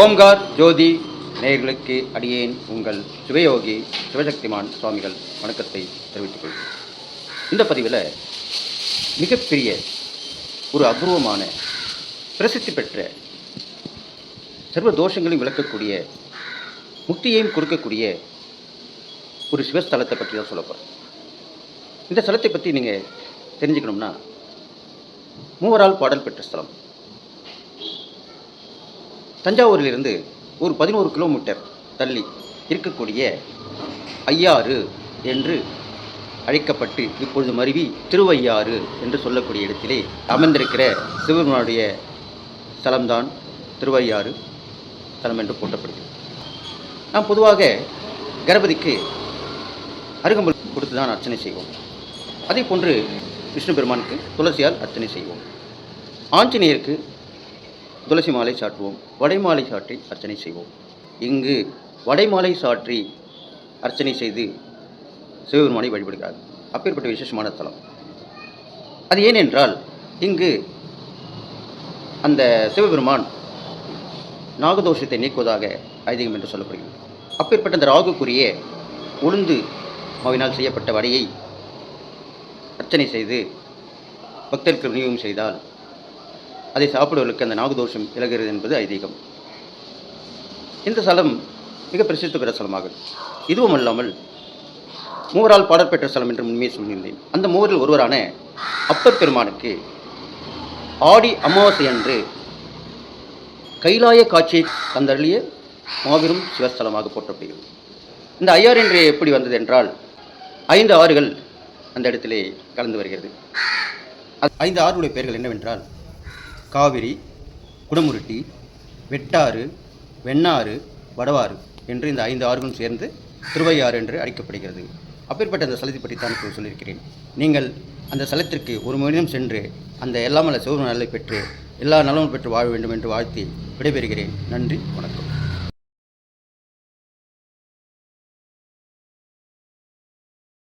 ஓம்கார் ஜோதி நேயர்களுக்கு அடியேன் உங்கள் சிவயோகி சிவசக்திமான் சுவாமிகள் வணக்கத்தை தெரிவித்துக் கொள்கிறேன். இந்த பதிவில் மிகப்பெரிய ஒரு அபூர்வமான பிரசித்தி பெற்ற சர்வ தோஷங்களையும் விளக்கக்கூடிய முக்தியையும் கொடுக்கக்கூடிய ஒரு சிவஸ்தலத்தை பற்றி தான் சொல்ல இந்த ஸ்தலத்தை பற்றி நீங்கள் தெரிஞ்சுக்கணும்னா மூவரால் பாடல் பெற்ற ஸ்தலம். தஞ்சாவூரிலிருந்து ஒரு பதினோரு கிலோமீட்டர் தள்ளி இருக்கக்கூடிய ஐயாறு என்று அழைக்கப்பட்டு இப்பொழுது மருவி திருவையாறு என்று சொல்லக்கூடிய இடத்திலே அமர்ந்திருக்கிற சிவபெருமானுடைய ஸ்தலம்தான் திருவையாறு ஸ்தலம் என்று போட்டப்படுகிறது நாம் பொதுவாக கணபதிக்கு அருகம்புல் கொடுத்து தான் அர்ச்சனை செய்வோம். அதே போன்று விஷ்ணு பெருமானுக்கு துளசியால் அர்ச்சனை செய்வோம். ஆஞ்சநேயருக்கு துளசி மாலை சாற்றுவோம். வடைமாலை சாற்றி அர்ச்சனை செய்வோம். இங்கு வடைமாலை சாற்றி அர்ச்சனை செய்து சிவபெருமானை வழிபடுகிறார். அப்பேற்பட்ட விசேஷமான தலம். அது ஏனென்றால் இங்கு அந்த சிவபெருமான் நாகதோஷத்தை நீக்குவதாக ஐதீகம் என்று சொல்லப்படுகிறது. அப்பேற்பட்ட அந்த ராகுக்குரிய உளுந்து மாவினால் செய்யப்பட்ட வடையை அர்ச்சனை செய்து பக்தருக்கு விநியோகம் செய்தால் அதை சாப்பிடுவதற்கு அந்த நாகதோஷம் விலகிறது என்பது ஐதீகம். இந்த ஸ்தலம் மிக பிரசித்தி பெற்ற ஸ்தலமாகும் இதுவும் அல்லாமல் மூவரால் பாடல் பெற்ற ஸ்தலம் என்று முன்மையை சொல்லியிருந்தேன். அந்த மூவரில் ஒருவரான அப்பர் பெருமானுக்கு ஆடி அமாவாசை அன்று கைலாய காட்சியை தந்தருளிய மாபெரும் சிவஸ்தலமாக போற்றப்படுகிறது. இந்த ஐயார் என்று எப்படி வந்தது என்றால் ஐந்து ஆறுகள் அந்த இடத்திலே கலந்து வருகிறது. ஐந்து ஆறுடைய பெயர்கள் என்னவென்றால் காவிரி குடமுருட்டி வெட்டாறு வெண்ணாறு வடவாறு என்று இந்த ஐந்து ஆறுகளும் சேர்ந்து திருவையாறு என்று அழைக்கப்படுகிறது. அப்பேற்பட்ட அந்த ஸ்தலத்தை பற்றி தான் இப்போது சொல்லியிருக்கிறேன். நீங்கள் அந்த ஸ்தலத்திற்கு ஒரு மனிதம் சென்று அந்த எல்லாமல்ல சிவன் நலை பெற்று எல்லா நலமும் பெற்று வாழ வேண்டும் என்று வாழ்த்தி விடைபெறுகிறேன். நன்றி வணக்கம்.